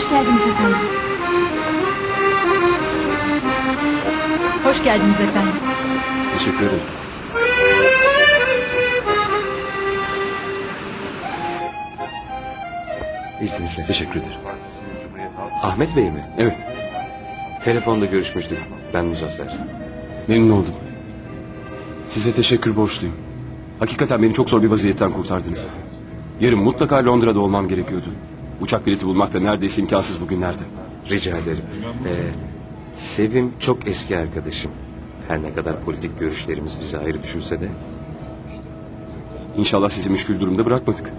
Hoş geldiniz efendim. Hoş geldiniz efendim. Teşekkür ederim. İzninizle. Teşekkür ederim. Ahmet Bey mi? Evet. Telefonda görüşmüştük. Ben Muzaffer. Memnun oldum. Size teşekkür borçluyum. Hakikaten beni çok zor bir vaziyetten kurtardınız. Yarın mutlaka Londra'da olmam gerekiyordu. Uçak bileti bulmak da neredeyse imkansız bugünlerde. Rica ederim. Ee, Sevim çok eski arkadaşım. Her ne kadar politik görüşlerimiz bizi ayrı düşürse de... İnşallah sizi müşkül durumda bırakmadık.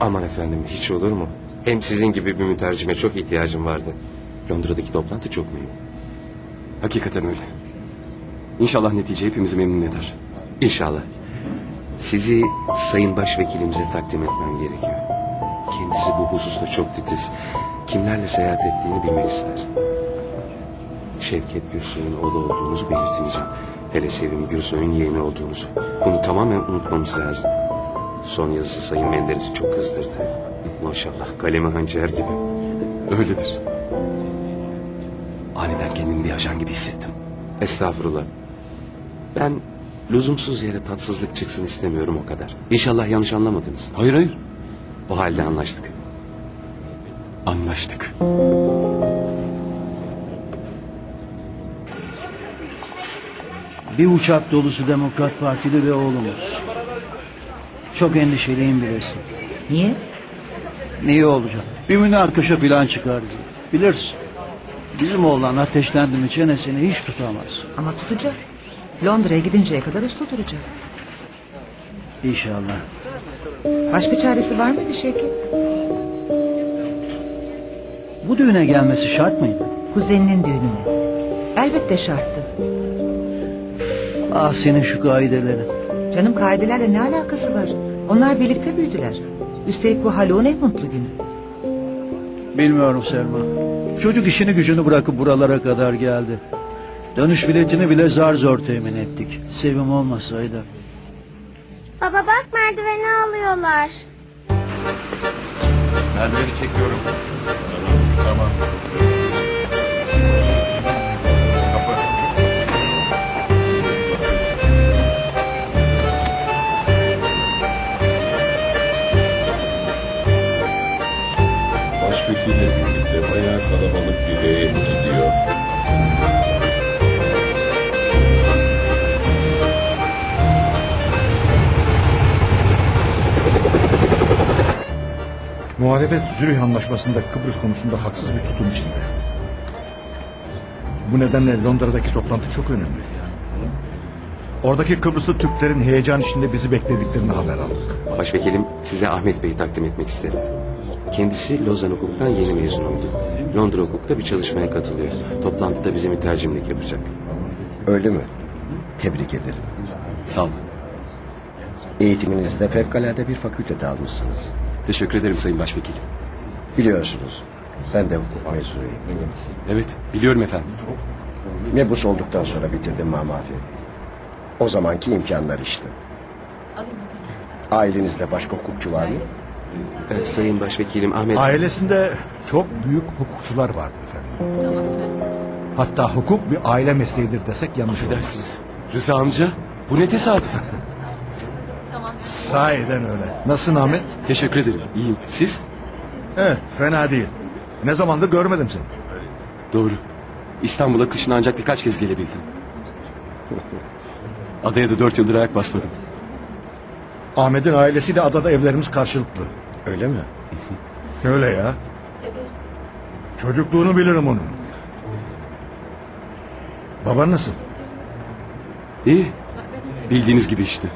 Aman efendim hiç olur mu? Hem sizin gibi bir mütercime çok ihtiyacım vardı. Londra'daki toplantı çok mühim. Hakikaten öyle. İnşallah netice hepimizi memnun eder. İnşallah. Sizi sayın başvekilimize takdim etmem gerekiyor. Kendisi bu hususta çok titiz. Kimlerle seyahat ettiğini bilmek ister. Şevket Gürsoy'un oğlu olduğunuzu belirtmeyeceğim. Hele Sevim Gürsoy'un yeğeni olduğunuzu. Bunu tamamen unutmamız lazım. Son yazısı Sayın Menderes'i çok kızdırdı. Maşallah kalemi hançer gibi. Öyledir. Aniden kendimi bir ajan gibi hissettim. Estağfurullah. Ben lüzumsuz yere tatsızlık çıksın istemiyorum o kadar. İnşallah yanlış anlamadınız. Hayır hayır. O halde anlaştık. Anlaştık. Bir uçak dolusu Demokrat Partili ve oğlumuz. Çok endişeliyim bilesin. Niye? Niye olacak? Bir münakaşa falan çıkar diye. Bilirsin. Bizim oğlan ateşlendi mi çenesini hiç tutamaz. Ama tutacak. Londra'ya gidinceye kadar usta duracak. İnşallah. Başka çaresi var mıydı Şevket? Bu düğüne gelmesi şart mıydı? Kuzeninin düğününe. Elbette şarttı. Ah senin şu kaidelerin. Canım kaidelerle ne alakası var? Onlar birlikte büyüdüler. Üstelik bu Haluk'un en mutlu günü. Bilmiyorum Selma. Çocuk işini gücünü bırakıp buralara kadar geldi. Dönüş biletini bile zar zor temin ettik. Sevim olmasaydı. Merdiveni alıyorlar. Mermeri çekiyorum. Tamam. Kapı. Başvekille birlikte bayağı kalabalık bir heyet gidiyor. Muhalefet Zürih Anlaşması'nda Kıbrıs konusunda haksız bir tutum içinde. Bu nedenle Londra'daki toplantı çok önemli. Oradaki Kıbrıslı Türklerin heyecan içinde bizi beklediklerini haber aldık. Başvekilim size Ahmet Bey'i takdim etmek isterim. Kendisi Lozan Hukuk'tan yeni mezun oldu. Londra Hukuk'ta bir çalışmaya katılıyor. Toplantıda bize mütercimlik yapacak. Öyle mi? Tebrik ederim. Sağ olun. Eğitiminizde fevkalade bir fakültede almışsınız. Teşekkür ederim Sayın Başvekilim. Biliyorsunuz ben de hukuk mezunuyum. Evet biliyorum efendim. Mebus olduktan sonra bitirdim mamafi. O zamanki imkanlar işte. Ailenizde başka hukukçu var mı? Ee, Sayın Başvekilim Ahmet... Ailesinde çok büyük hukukçular vardır efendim. Hatta hukuk bir aile mesleğidir desek yanlış olmaz. Dersiniz. Rıza amca bu ne tesadüf. Sahiden öyle. Nasılsın Ahmet? Teşekkür ederim. İyiyim. Siz? Evet fena değil. Ne zamandır görmedim seni. Doğru. İstanbul'a kışın ancak birkaç kez gelebildim. Adaya da dört yıldır ayak basmadım. Ahmet'in ailesiyle adada evlerimiz karşılıklı. Öyle mi? Öyle ya. Çocukluğunu bilirim onun. Baban nasıl? İyi. Bildiğiniz gibi işte.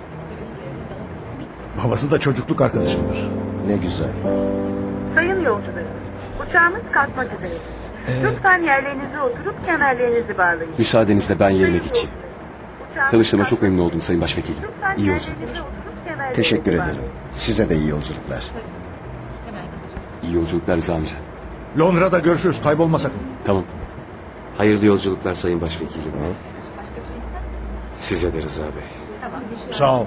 Babası da çocukluk arkadaşımdır. Ne güzel. Sayın yolcularımız, uçağımız kalkmak üzere. Lütfen yerlerinize oturup kemerlerinizi bağlayın. Müsaadenizle ben yerine geçeyim. Tanıştığıma çok memnun oldum Sayın Başvekilim. Lütfen İyi yolculuklar. Teşekkür ederim. Size de iyi yolculuklar. İyi yolculuklar Rıza amca. Londra'da görüşürüz kaybolma sakın. Tamam. Hayırlı yolculuklar Sayın Başvekilim. Size de Rıza Bey. Sağ ol.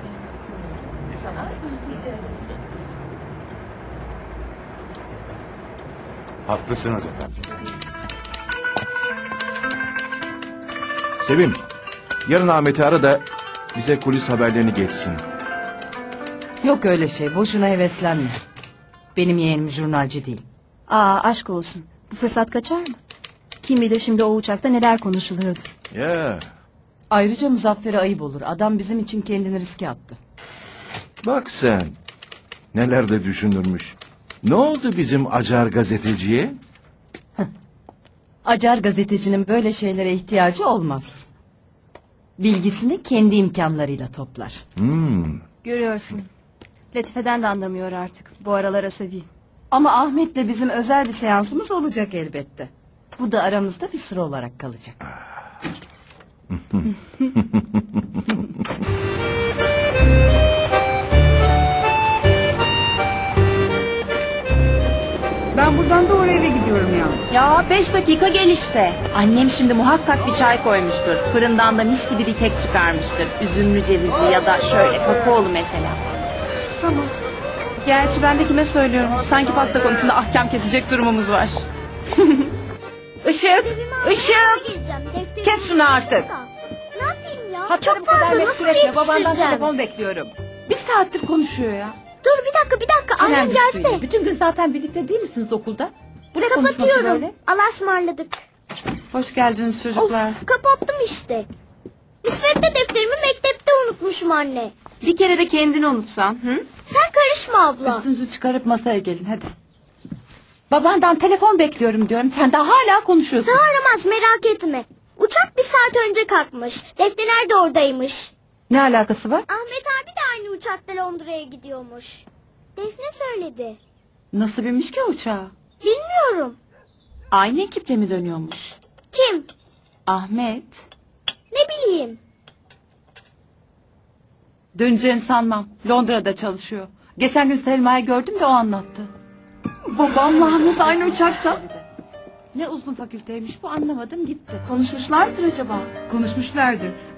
Haklısınız efendim. Sevim, yarın Ahmet'i ara da bize kulis haberlerini geçsin. Yok öyle şey. Boşuna heveslenme. Benim yeğenim jurnalci değil. Aa aşk olsun. Bu fırsat kaçar mı? Kim bilir şimdi o uçakta neler konuşuluyordur. Ya, Ayrıca Muzaffer'e ayıp olur. Adam bizim için kendini riske attı. Bak sen. Neler de düşünürmüş. Ne oldu bizim acar gazeteciye? Acar gazetecinin böyle şeylere ihtiyacı olmaz. Bilgisini kendi imkanlarıyla toplar. Görüyorsun. Latife'den de anlamıyor artık. Bu aralar asabi. Ama Ahmet'le bizim özel bir seansımız olacak elbette. Bu da aramızda bir sıra olarak kalacak. ya. Beş dakika gel işte. Annem şimdi muhakkak bir çay koymuştur. Fırından da mis gibi bir kek çıkarmıştır. Üzümlü cevizli ya da şöyle kakaolu mesela. Tamam. Gerçi ben de kime söylüyorum? Sanki pasta konusunda ahkam kesecek durumumuz var. Işık, defterimi Kes şunu artık. Ne yapayım ya? Ha çok fazla nasıl Babandan yetiştireceğim? telefon bekliyorum. Bir saattir konuşuyor ya. Dur bir dakika bir dakika annem Çenen geldi de. Bütün gün zaten birlikte değil misiniz okulda? Bu ne konuşması Kapatıyorum. Allah'a ısmarladık. Hoş geldiniz çocuklar. Of kapattım işte. Müsvedde defterimi mektepte unutmuşum anne. Bir kere de kendini unutsan. Hı? Sen karışma abla. Üstünüzü çıkarıp masaya gelin hadi. Babandan telefon bekliyorum diyorum. Sen daha hala konuşuyorsun. Daha aramaz merak etme. Uçak bir saat önce kalkmış. Defter de oradaymış. Ne alakası var? Ahmet abi de aynı uçakla Londra'ya gidiyormuş. Defne söyledi. Nasıl binmiş ki uçağa? Bilmiyorum. Aynı ekiple mi dönüyormuş? Kim? Ahmet. Ne bileyim. Döneceğini sanmam. Londra'da çalışıyor. Geçen gün Selma'yı gördüm de o anlattı. Babamla Ahmet aynı uçakta. Ne uzun fakülteymiş bu anlamadım gitti. Konuşmuşlardır acaba? Konuşmuşlardır.